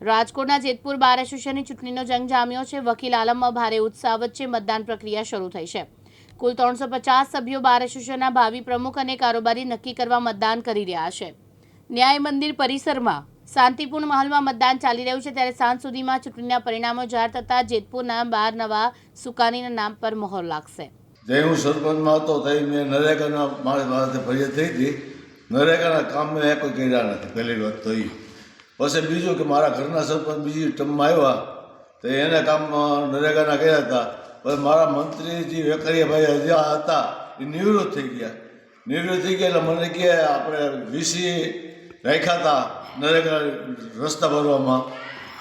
રાજકોટના જેતપુર બાર એસોસિએશનની ચૂંટણીનો જંગ જામ્યો છે. વકીલ આલમમાં ભારે ઉત્સાહ વચ્ચે મતદાન પ્રક્રિયા શરૂ થઈ છે. કુલ ત્રણસો પચાસ સભ્યો બાર એસોસિએશનના ભાવિ પ્રમુખ અને કારોબારી નક્કી કરવા મતદાન કરી રહ્યા છે. ન્યાય મંદિર પરિસરમાં શાંતિપૂર્ણ માહોલમાં મતદાન ચાલી રહ્યું છે. ત્યારે સાંજ સુધીમાં ચૂંટણીના પરિણામો જાહેર થતાં જેતપુરના બાર નવા સુકાનીના નામ પર મહોર લાગશે. જે હું સરપંચમાં હતો તે મેં નરેગાના મારી પાસે ફરિયાદ થઈ હતી. નરેગાના કામ મેં કોઈ કર્યા નથી. પહેલી વાત તો એ પછી બીજું કે મારા ઘરના સરપંચ બીજી ટર્મમાં આવ્યા, તો એને કામમાં નરેગાના ગયા હતા. પછી મારા મંત્રી જે વેકરિયાભાઈ હજી હતા, એ નિવૃત્ત થઈ ગયા. નિવૃત્ત થઈ ગયા એટલે મને કહે આપણે વીસી રાખ્યા હતા નરેગા રસ્તા ભરવામાં.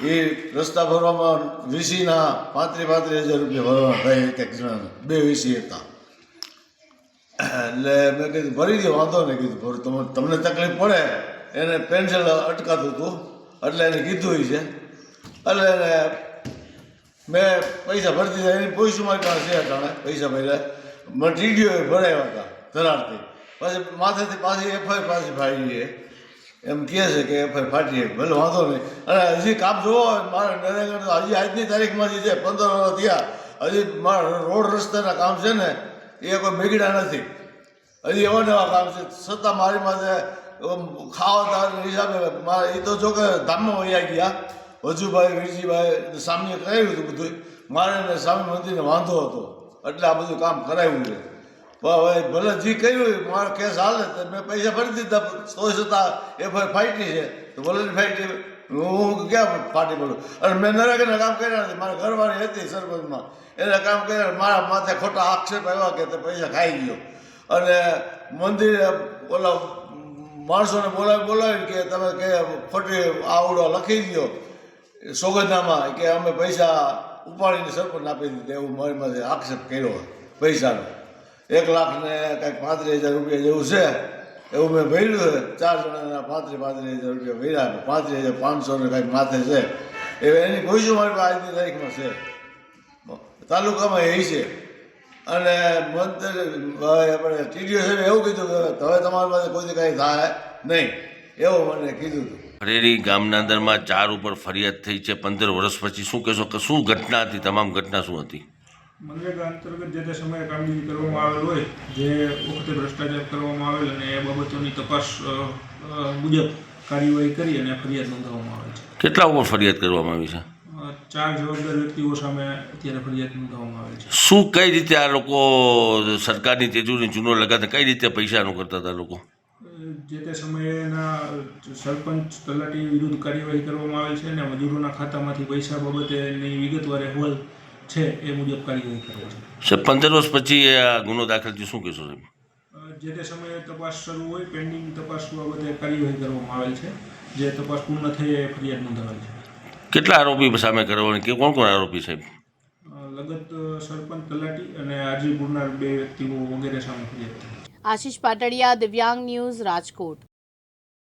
એ રસ્તા ભરવામાં વીસીના પાંત્રીસ પાંત્રીસ હજાર રૂપિયા ભરવાના થાય એક એક જણાના. બે વીસી હતા. એટલે મેં કીધું ભરી દે, વાંધો નહીં, કીધું ભરું. તમને તકલીફ પડે, એને પેન્સિલ અટકાતું હતું. એટલે એને કીધું છે. એટલે એને મેં પૈસા ભરી દીધા એની પૈસા મારી પાસે છે અટાણે, પૈસા ભર્યા. મને ટીડીઓ ભરાયા હતા ધરાડથી. પછી માથેથી પાછી એફઆઈ પાછી ફાડી એમ કહે છે કે એફઆઈ ફાટી ભલે વાંધો નહીં. અને હજી કામ જોવો, મારે નરેન્દ્ર, હજી આજની તારીખમાં જે છે, પંદર વર્ષ થયા. હજી મારા રોડ રસ્તાના કામ છે ને, એ કોઈ બગડ્યા નથી. હજી એવા નવા કામ છે. છતાં મારી આમ ખાવા તાવાની હિસાબે મારે એ તો જો કે ધામમાં વયા ગયા વજુભાઈ વીરજીભાઈ સામે કરાવ્યું હતું બધું મારે સ્વામી મંદિરને વાંધો હતો એટલે આ બધું કામ કરાવ્યું છે હવે ભલે જે કર્યું એ મારો કેસ હાલે તો મેં પૈસા ભરી દીધા તો છતાં એ ભાઈ ફાઇટી છે તો ભલે ફાઇટી હું ક્યાં ફાટી પડું અને મેં નરેગાના કામ કર્યા નથી મારા ઘરવાળી હતી સરપંચમાં એને કામ કર્યા મારા માથે ખોટા આક્ષેપ આવ્યા કે તે પૈસા ખાઈ ગયો અને મંદિરે ઓલા માણસોને બોલાવી બોલાવી કે તમે કે ફટે આવડો લખી દો સોગંદનામાં કે અમે પૈસા ઉપાડીને સરપંચ આપી દીધા. એવું મારી માથે આક્ષેપ કર્યો પૈસાનો. એક લાખ ને કંઈક પાંત્રીસ હજાર રૂપિયા જેવું છે. એવું મેં ભર્યું છે. ચાર જણાના પાંત્રીસ પાંત્રીસ હજાર રૂપિયા ભર્યા પાંત્રીસ હજાર પાંચસો ને કંઈક માથે છે. એ એની પૈસો મારી પાસે આજની તારીખમાં છે. તાલુકામાં એ છે. અને મંત્ર આપણે ટીડીઓ એવું કીધું કે હવે તમારી પાસે કોઈ કાંઈ થાય નહીં. એવું મને કીધું હતું હરેરી ગામના અંદરમાં ચાર ઉપર ફરિયાદ થઈ છે પંદર વર્ષ પછી. શું કહેશો કે શું ઘટના હતી? તમામ ઘટના શું હતી? મનરેગા અંતર્ગત જે તે સમયે કામગીરી કરવામાં આવેલ હોય જે વખતે ભ્રષ્ટાચાર કરવામાં આવેલ અને એ બાબતોની તપાસ મુજબ કાર્યવાહી કરી અને ફરિયાદ નોંધાવવામાં આવે છે. કેટલા ઉપર ફરિયાદ કરવામાં આવી છે? ચાર જવાબદાર વ્યક્તિઓ સામે અત્યારે ફરિયાદ નોંધાવવામાં આવે છે. શું કઈ રીતે આ લોકો સરકારની તેજુરી ચૂનો લગાતા કઈ રીતે પૈસાનું કરતા હતા લોકો? જે તે સમયેના સરપંચ તલાટી વિરુદ્ધ કાર્યવાહી કરવામાં આવેલ છે અને મજૂરોના ખાતામાંથી પૈસા બાબતેની વિગતવાર અહેવાલ છે એ મુજબ કાર્યવાહી કરવા છે. પંદર વર્ષ પછી આ ગુનો દાખલ થયો શું કહેશો સાહેબ? જે તે સમયે તપાસ શરૂ હોય પેન્ડિંગ તપાસ બાબતે કાર્યવાહી કરવામાં આવેલ છે. જે તપાસ પૂર્ણ થઈ એ ફરિયાદ નોંધાવેલ છે. કેટલા આરોપી સામે કરવાની કે કોણ કોણ આરોપી સાહેબ? લગત સરપંચ તલાટી અને આરજી પુરનાર બે વ્યક્તિઓ વગેરે સામે ફરિયાદ આશીષ પાટડિયા દિવ્યાંગ ન્યૂઝ રાજકોટ.